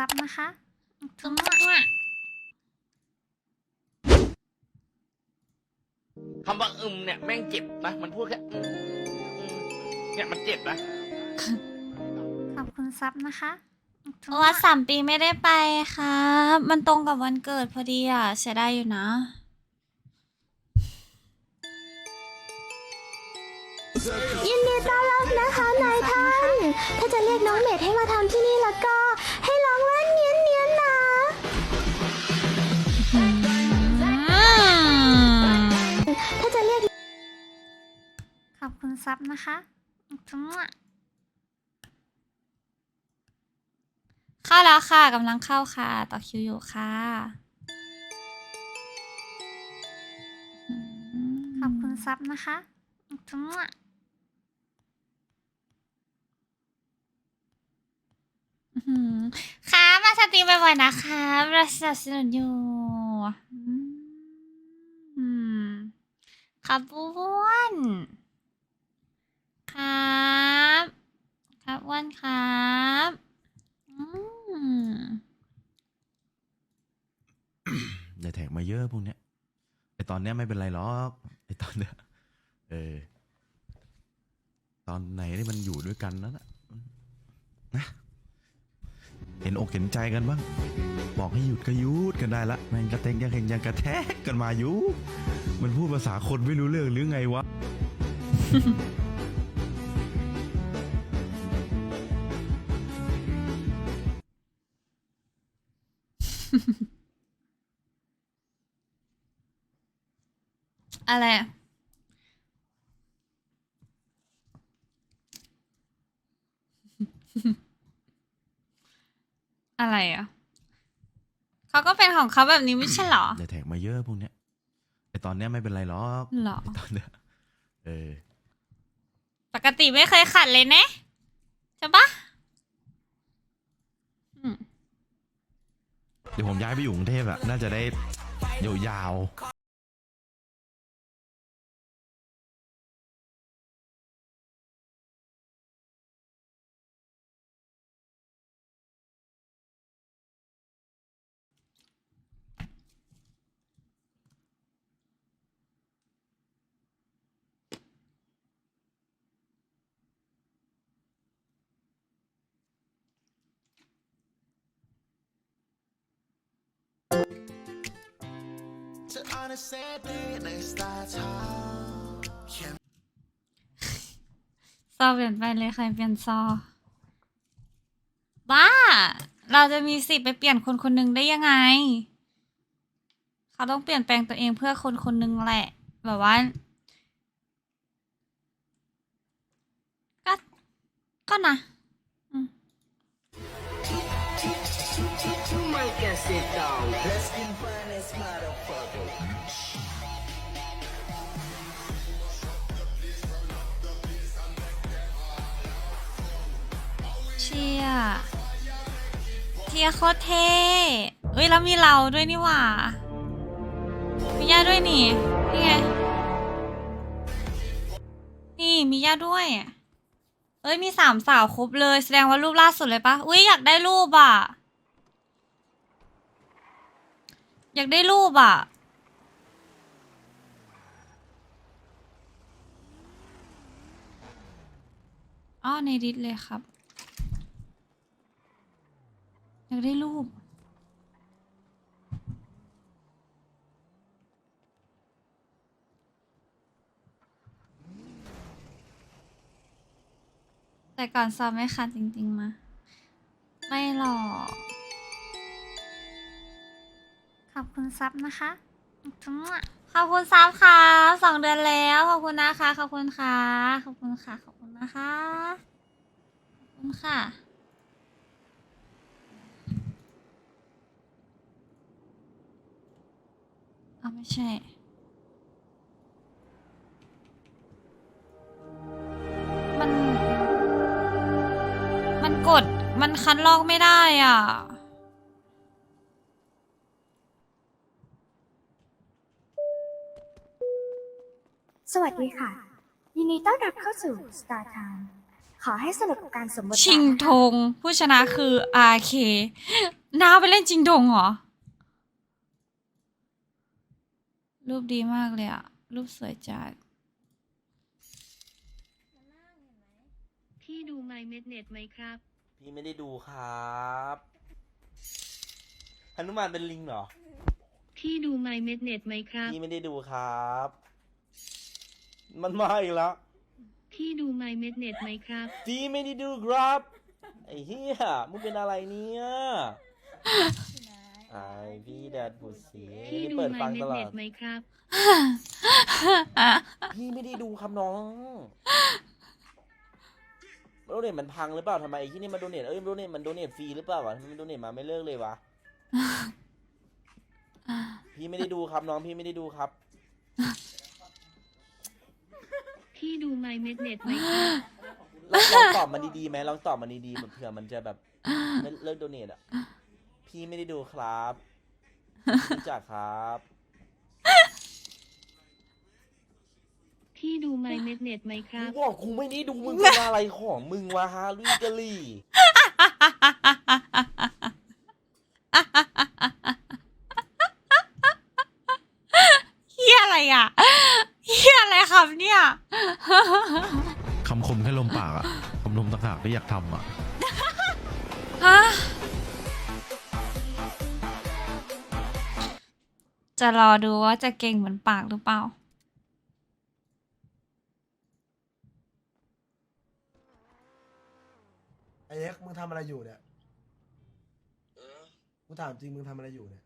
ซับนะคะจุ๊บคำว่าอึมเนี่ยแม่งเจ็บนะ มันพูดแค่อืมอืมเนี่ยมันเจ็บนะ ขอบคุณซับนะคะว่าสามปีไม่ได้ไปครับ มันตรงกับวันเกิดพอดีอะเสียดายอยู่นะ ยินดีต้อนรับนะคะนายท่าน ถ้าจะเรียกน้องเมดให้มาทำที่นี่แล้วก็ คุณซับนะคะจุ๊บเข้าแล้วค่ะกำลังเข้าค่ะ ต่อคิวอยู่ค่ะ ขอบคุณซับนะคะจุ๊บอื้อหือค่ะมาสตรีมบ่อยๆนะคะเราสนับสนุนอยู่อืมครับอ้วน ครับ ครับอ้วนครับอืมอย่าแท็กมาเยอะพวกเนี้ยไอตอนเนี้ยไม่เป็นไรหรอกไอตอนเนี้ยเออ ตอนไหนที่มันอยู่ด้วยกันนั่นนะนะเห็นอกเห็นใจกันบ้าง บอกให้หยุดก็หยุดกันได้ละแม่งกระเตงยังเห็นยังกระแทกกันมาอยู่ มันพูดภาษาคนไม่รู้เรื่องหรือไงวะ อะไรอะอะไรอะ เขาก็เป็นของเขาแบบนี้ไม่ใช่เหรออย่าแท็กมาเยอะพวกเนี้ยไอตอนเนี้ยไม่เป็นไรหรอกเหรอ ไอตอนเนี้ยเออ ปกติไม่เคยขัดเลยนะใช่ปะอืม เดี๋ยวผมย้ายไปอยู่กรุงเทพอะน่าจะได้ยาว ๆซอเปลี่ยนไปเลยใครเปลี่ยนซอ บ้า เราจะมีสิทธิ์ไปเปลี่ยนคนคนหนึ่งได้ยังไง เขาต้องเปลี่ยนแปลงตัวเองเพื่อคนคนหนึ่งแหละ แบบว่า ก็ ก็นะ เชียเทียโคตรเท่เอ้ยแล้วมีเราด้วยนี่หว่ามีย่าด้วยนี่ นี่ไง นี่มีย่าด้วย เอ้ยมีสามสาวครบเลย แสดงว่ารูปล่าสุดเลยปะอุ้ยอยากได้รูปอะ อยากได้รูปอะ อ้อในดิสเลยครับ อยากได้รูป แต่ก่อนซ้อมไม่คันจริง ๆ มา ไม่หรอก ขอบคุณซับนะคะจุ๊บขอบคุณซับค่ะสองเดือนแล้วขอบคุณนะคะ ขอบคุณค่ะ ขอบคุณค่ะ ขอบคุณนะคะ ขอบคุณค่ะเอาไม่ใช่มัน มันกด มันคัดลอกไม่ได้อะ สวัสดีค่ะ ยินดีต้อนรับเข้าสู่ Star Time ขอให้สนุกกับการสมบทบาทชิงธงผู้ชนะคือ RK น้าไปเล่นชิงธงเหรอ รูปดีมากเลยอะรูปสวยจัดพี่ดูไมเม็ดเน็ตไหมครับ พี่ไม่ได้ดูครับหนุมานเป็นลิงเหรอ พี่ดูไมเม็ดเน็ตไหมครับ พี่ไม่ได้ดูครับ มันมาอีกแล้ว พี่ดูไมเม็ดเน็ตไหมครับพี่ไม่ได้ดูครับ ไอ้เหี้ยมึงเป็นอะไรเนี่ยไอพี่แดดบุษีพี่ดูเปิดไมฟังเม็ตดลอเน็ดตไหมครับ พี่ไม่ได้ดูครับน้องโดเนทมันพังหรือเปล่าทำไมไอ้ที่นี่มันโดเนทเอ้ยโดเนทมันโดเนทฟรีหรือเปล่าวะทำไมมันโดเนทมาไม่เลิกเลยวะ พี่ไม่ได้ดูครับน้องพี่ไม่ได้ดูครับ พี่ดูไมเม็ดเน็ตไหมครับลองลองตอบมันดีๆไหมลองตอบมันดีๆเหมือนเผื่อมันจะแบบไม่เลิกโดเนทอะ พี่ไม่ได้ดูครับรู้จักครับ พี่ดูไมเม็ดเน็ตไหมครับ กูบอกกูไม่ได้ดูมึงเป็นอะไรของมึงวะฮะลุยกะลี่ เฮียอะไรอะเฮียอะไรครั บเนี่ย คำคมแค่ลมปากอะคำลมต่างหากที่อยากทำอะฮะ จะรอดูว่าจะเก่งเหมือนปากหรือเปล่า ไอเอ็กซ์มึงทำอะไรอยู่เนี่ยกูถามจริงมึงทำอะไรอยู่เนี่ย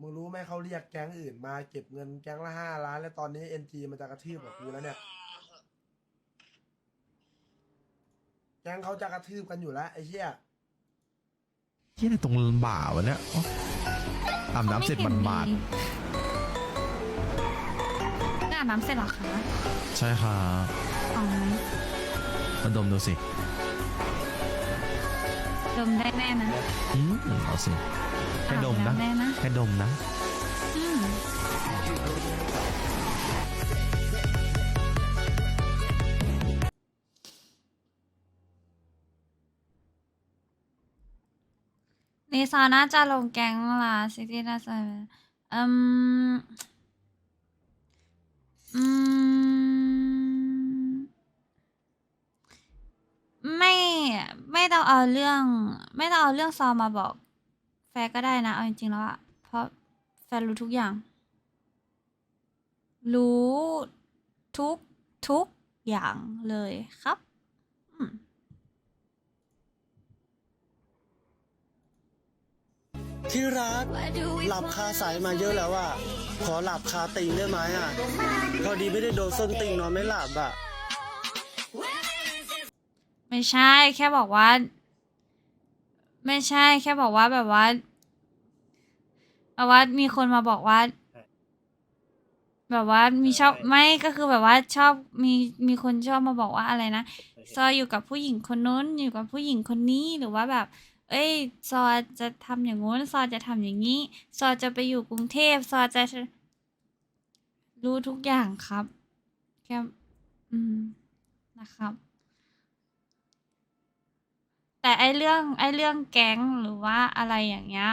มึงรู้ไหมเขาเรียกแก๊งอื่นมาเก็บเงินแก๊งละห้าล้าน แล้วตอนนี้เอ็นจีมันจะกระทืบกับกูแล้วเนี่ย แก๊งเขาจะกระทืบกันอยู่แล้วไอ้เหี้ยเฮียในตรงบ่าวะเนี่ยอ๋ออาบน้ำเสร็จมันบาดได้อาบน้ำเสร็จเหรอคะๆใช่ค่ะอ๋อมาดมดูสิดมได้แน่นะอืมเอาสิแค่ดมนะอาบำได้นะ แค่ดมนะอืมรีซอน่าจะลงแก๊งละซิตี้น่าจะอืม อืม ไม่ ไม่ต้องเอาเรื่อง ไม่ต้องเอาเรื่องซอมาบอก แฟก็ได้นะ เอาจริงๆแล้วอะ เพราะแฟร์รู้ทุกอย่าง รู้ทุกทุกอย่างเลยครับอืมที่รักหลับคาสายมาเยอะแล้วอะขอหลับคาติงได้ไหมอะพอดีไม่ได้โดนส้นติงนอนไม่หลับอะไม่ใช่แค่บอกว่า ไม่ใช่แค่บอกว่าแบบว่า แบบว่ามีคนมาบอกว่า แบบว่ามีชอบไม่ก็คือแบบว่าชอบมีมีคนชอบมาบอกว่าอะไรนะซออยู่กับผู้หญิงคนนู้นอยู่กับผู้หญิงคนนี้หรือว่าแบบ เอ้ย ซอจะทำอย่างงู้น ซอจะทำอย่างนี้ ซอจะไปอยู่กรุงเทพซอจะรู้ทุกอย่างครับแค่อืมนะครับ แต่ไอเรื่องไอเรื่องแก๊งหรือว่าอะไรอย่างเงี้ย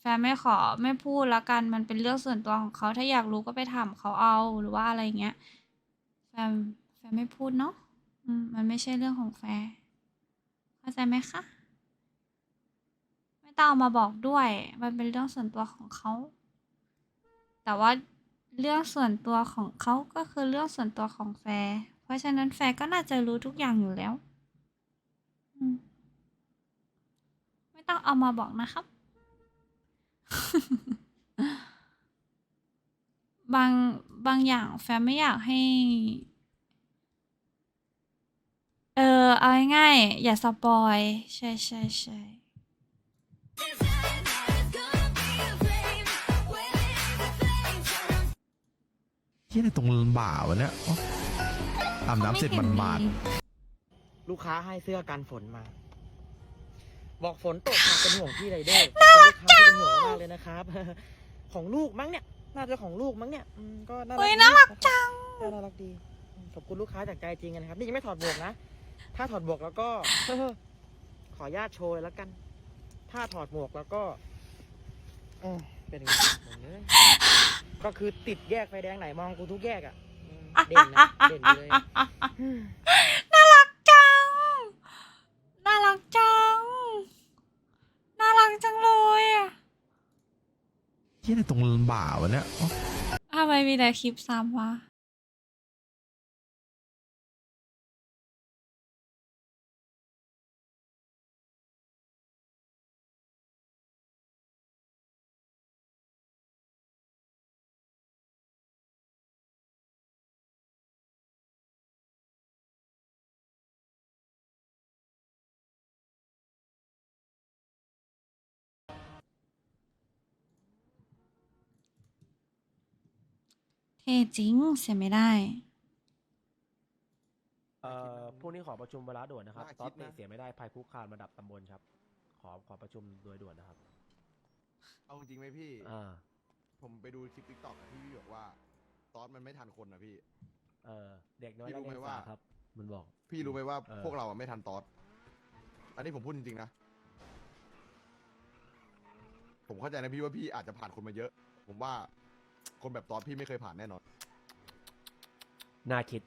แฟนไม่ขอไม่พูดแล้วกันมันเป็นเรื่องส่วนตัวของเขาถ้าอยากรู้ก็ไปถามเขาเอาหรือว่าอะไรเงี้ยแฟนแฟนไม่พูดเนาะอืมมันไม่ใช่เรื่องของแฟนเข้าใจไหมคะไม่ต้องเอามาบอกด้วย มันเป็นเรื่องส่วนตัวของเขา แต่ว่าเรื่องส่วนตัวของเขาก็คือเรื่องส่วนตัวของแฟเพราะฉะนั้นแฟก็น่าจะรู้ทุกอย่างอยู่แล้วอืมไม่ต้องเอามาบอกนะครับ บางบางอย่างแฟนไม่อยากให้ เออเอาง่ายๆอย่าสปอย ใช่ใช่ใช่เฮียในตรงบ่าวะเนี่ยอ๋ออาบน้ำเสร็จมันบาด ลูกค้าให้เสื้อกันฝนมา บอกฝนตกค่ะเป็นห่วงพี่ไรเดอร์เป็นลูกค้าที่เป็นห่วงมากเลยนะครับ ของลูกมั้งเนี่ย น่าจะของลูกมั้งเนี่ยอืมก็น่ารักเฮ้ยดีน่ารักจังน่ารักดีขอบคุณลูกค้าจากใจจริงนะครับ นี่ยังไม่ถอดหมวกนะ ถ้าถอดหมวกแล้วก็ ขออนุญาตโชว์เลยแล้วกัน ถ้าถอดหมวกแล้วก็เออเป็นไงอย่างนี้ก็คือติดแยกไฟแดงไหนมองกูทุกแยกอะอืมเด่นนะเด่นเลยน่ารักจัง น่ารักจัง น่ารักจังเลยอะ เฮียในตรงบ่าวะเนี่ย ทำไมมีแต่คลิปซ้ำวะ ท่จริงเสียไม่ได้ เอ่อพรุ่งนี้ขอประชุมเวลาด่วนนะครับน่าคิดต๊อดเตะนะเสียไม่ได้ภัยคุกคานระดับตำบลครับ ขอขอประชุมโดยด่วนนะครับ เอาจริงไหมพี่ อ่า ผมไปดูคลิปทิกตอกที่พี่บอกว่าตอนมันไม่ทันคนนะพี่ เออเด็กน้อยพี่รู้นักไหมเรียนว่า สาครับ มันบอก พี่รู้ไหมว่าเออ พวกเราอะไม่ทันตอสอันนี้ผมพูดจริงๆนะ ผมเข้าใจนะพี่ว่าพี่อาจจะผ่านคนมาเยอะ ผมว่า คนแบบตอสพี่ไม่เคยผ่านแน่นอน น่าคิด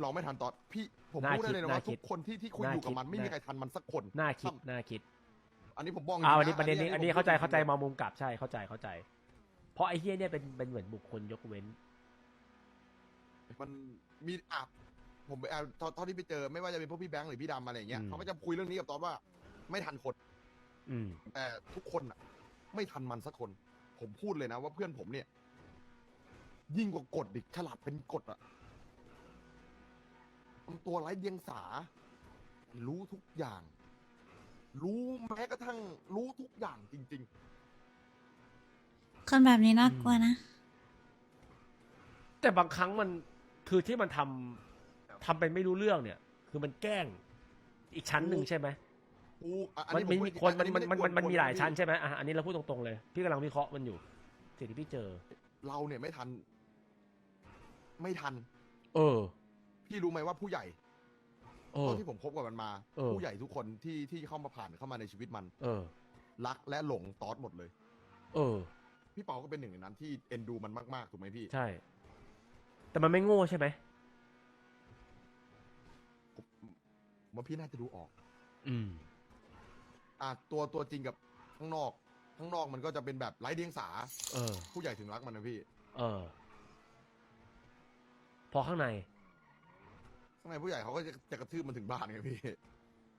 เราไม่ทันตอสพี่ผมน่าพูดได้เลยนะคิดว่าน่าคิทุดกคนที่ที่คุณน่าอยู่กับคิดมันไม่มีน่าใครทันมันสักคนน่าคิดซ้ำน่าคิดอันนี้ผมบอกจอ่าริงๆวันนี้ประเด็นนี้ อันนี้ผมเข้าใจพูดเข้าใจริงๆมองมุมกลับ ใช่ เข้าใจ เข้าใจ เพราะไอ้เฮียเนี่ยเป็นเป็นเหมือนบุคคลยกเว้น มันมีอะผมไปอะเท่าเท่าที่ไปเจอไม่ว่าจะเป็นพวกพี่แบงค์หรือพี่ดำอะไรอย่างเงี้ยอืม เขาก็จะคุยเรื่องนี้กับตอสว่า ไม่ทันคน อืม แต่ทุกคนอะ ไม่ทันมันสักคน ผมพูดเลยนะว่าเพื่อนผมเนี่ย ยิ่งกว่ากดดิฉลาดเป็นกดอะทำตัวไร้เดียงสา รู้ทุกอย่าง รู้แม้กระทั่ง รู้ทุกอย่างจริง คนแบบนี้น่ากลัวนะ แต่บางครั้งมันคือที่มันทำทำเป็นไม่รู้เรื่องเนี่ย คือมันแกล้งอีกชั้นหนึ่งใช่ไหมๆ กูอะอันมันนี้มีผพูดมีคนอัมันไมันมันมันได้กวมีหลายชั้นพี่ใช่ไหมอะอันนี้เราพูดตรงๆเลย พี่กำลังวิเคราะห์มันอยู่สิ่งที่พี่เจอ เราเนี่ยไม่ทัน ไม่ทัน เออ พี่รู้ไหมว่าผู้ใหญ่เอตออนที่ผมคบกับมันมา เออ ผู้ใหญ่ทุกคนที่ที่เข้ามาผ่านเข้ามาในชีวิตมัน เออ รักและหลงตอสหมดเลย เออ พี่เปาก็เป็นหนึ่งในนั้นที่เอ็นดูมันมากๆถูกไหมพี่ ใช่ แต่มันไม่โง่ใช่ไหมผมผมว่าพี่น่าจะดูออก อืม อะตัวตัวจริงกับข้างนอก ข้างนอกมันก็จะเป็นแบบไร้เดียงสา เออ ผู้ใหญ่ถึงรักมันนะพี่ เออ พอข้างใน ข้างในผู้ใหญ่เขาก็จะจะกระทืบมันถึงบ้านไงพี่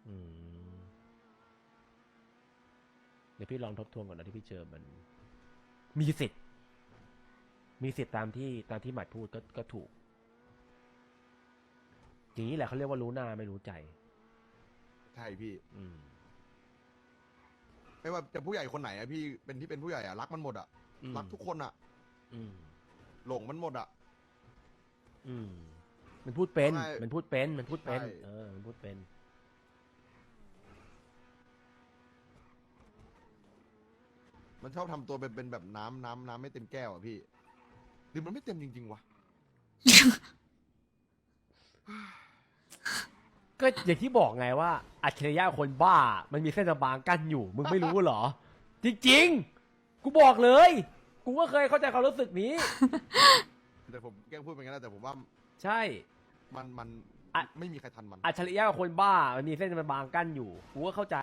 อืม เดี๋ยวพี่ลองทบทวนก่อนนะที่พี่เจอมัน มีสิทธิ์ มีสิทธิ์ตามที่ตามที่หมัดพูดก็ก็ถูกอย่างนี้แหละเขาเรียกว่ารู้หน้าไม่รู้ใจ ใช่พี่ อืม ไม่ว่าจะผู้ใหญ่คนไหนอะพี่เป็นที่เป็นผู้ใหญ่อะรักมันหมดอะอืมรักทุกคนอะอืมหลงมันหมดอะ อืมมันพูดเป็น ใช่มันพูดเป็น มันพูดเป็น ใช่ เออ มันพูดเป็น มันชอบทำตัวเป็นเป็นแบบน้ำน้ำน้ำไม่เต็มแก้วอะพี่หรือมันไม่เต็มจริงๆวะ ก็อย่างที่บอกไงว่า อัจฉริยะคนบ้า มันมีเส้นบางกั้นอยู่ มึงไม่รู้เหรอ จริงๆ กูบอกเลย กูก็เคยเข้าใจความรู้สึกนี้ แต่ผมแกล้งพูดไปงั้นนะแต่ผมว่าใช่ มันมันอะไม่มีใครทันมัน อัจฉริยะกับคนบ้า มันมีเส้นบางกั้นอยู่ กูก็เข้าใจ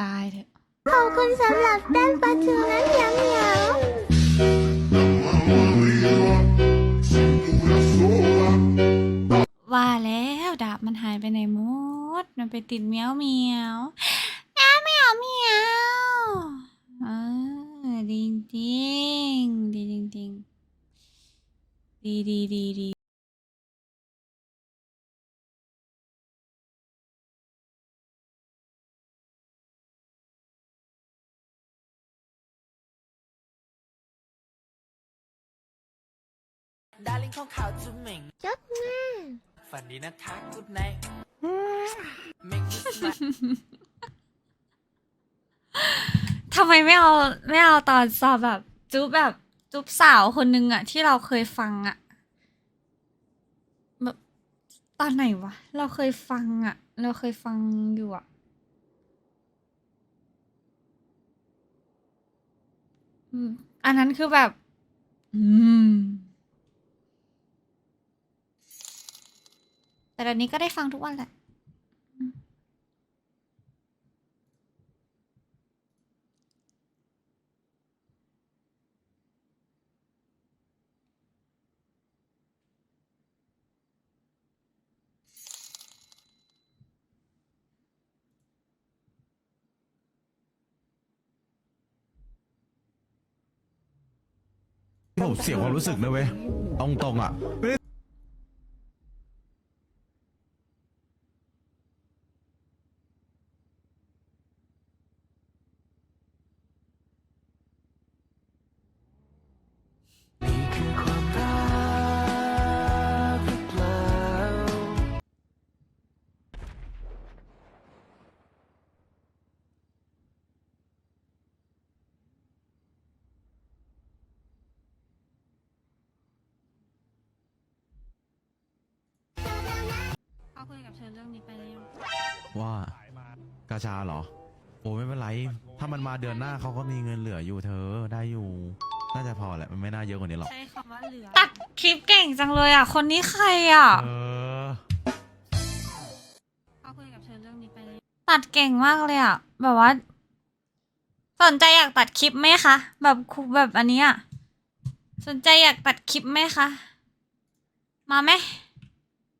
ตายเถอะขอบคุณสำหรับแต้มปลาทูนั้นเหนียวเหนียว ว่าแล้วดาบมันหายไปไหนหมด มันไปติดเมียวเมียวเมียวเมียวเมียวเออดีจริงดีจริงๆดีดีดีดี ดาลิ่งของเขาจบมาทำไมไม่เอาไม่เอาตอนสอบแบบ จุ๊บแบบจุ๊บสาวคนนึงอะที่เราเคยฟังอะแบบตอนไหนวะ เราเคยฟังอะเราเคยฟังอยู่อะอันนั้นคือแบบ อืม แต่ตอนนี้ก็ได้ฟังทุกวันแหละผมเสียความรู้สึกนะเว้ยตรงตรงๆอะไม่ได้ อเรื่องนี้ไปแล้วยังว่ากาชาเหรอ โอ้ไม่เป็นไร ถ้ามันมาเดือนหน้าเขาก็มีเงินเหลืออยู่เธอได้อยู่ น่าจะพอแหละมันไม่น่าเยอะกว่านี้หรอก ใช้คำว่าเหลือ ตัดคลิปเก่งจังเลยอะ คนนี้ใครอะ เออ เขาคุยกับเธอเรื่องนี้ไปแล้วตัดเก่งมากเลยอะ แบบว่า สนใจอยากตัดคลิปไหมคะ แบบคุแบบอันนี้อะสนใจอยากตัดคลิปไหมคะ มาไหม